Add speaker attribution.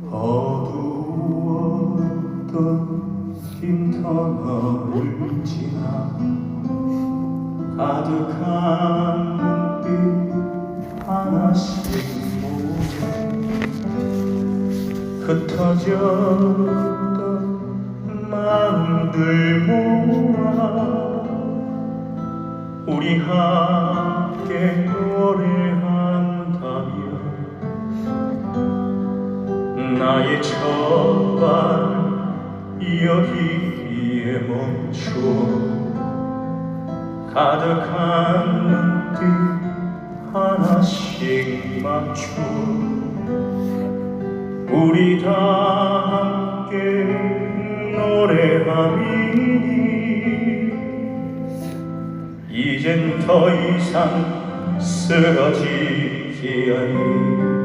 Speaker 1: 어두웠던 긴 터널을 지나 가득한 눈빛 하나씩 모아 흩어졌던 마음들 모아 우리 함께 노래 나의 첫발 여기에 멈춰 가득한 눈빛 하나씩 맞춰 우리 다 함께 노래하리니 이젠 더 이상 쓰러지지 않니